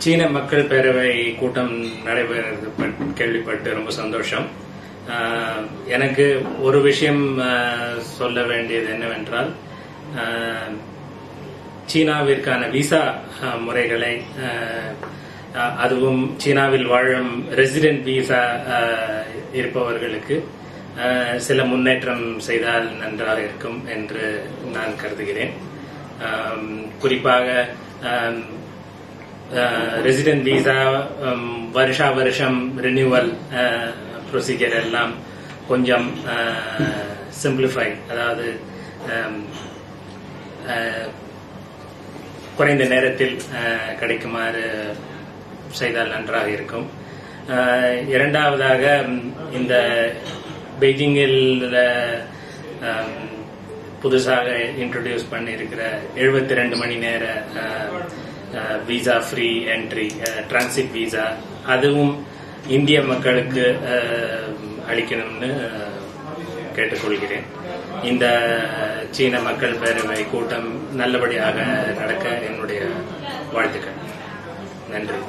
சீன மக்கள் பேரவை கூட்டம் நடைபெறது பட்- கேள்விப்பட்டு ரொம்ப சந்தோஷம். ஆஹ், எனக்கு ஒரு விஷயம் ஆஹ், சொல்ல வேண்டியது என்னவென்றால் ஆஹ், சீனாவிற்கான விசா முறைகளை ஆஹ், அதுவும் சீனாவில் வாழும் ரெசிடென்ட் விசா ஆஹ், இருப்பவர்களுக்கு ஆஹ், சில முன்னேற்றம் செய்தால் நன்றாக இருக்கும் என்று நான் கருதுகிறேன். குறிப்பாக ரெசிடென்ட் விசா வருஷா வருஷம் ரினியூவல் ப்ரொசீஜர் எல்லாம் கொஞ்சம் uh, சிம்பிளிஃபை அதாவது ஆஹ், குறைந்த நேரத்தில் uh, கிடைக்குமாறு செய்தால் நன்றாக இருக்கும். இரண்டாவதாக um, இந்த பெய்ஜிங்கில் um, புதுசாக இன்ட்ரடியூஸ் பண்ணியிருக்கிற 72 ரெண்டு மணி நேர visa free entry transit visa அதுவும் இந்திய மக்களுக்கு அளிக்கணும்னு கேட்டுக்கொள்கிறேன். இந்த சீன மக்கள் பேரவை கூட்டம் நல்லபடியாக நடக்க என்னுடைய வாழ்த்துக்கள். நன்றி.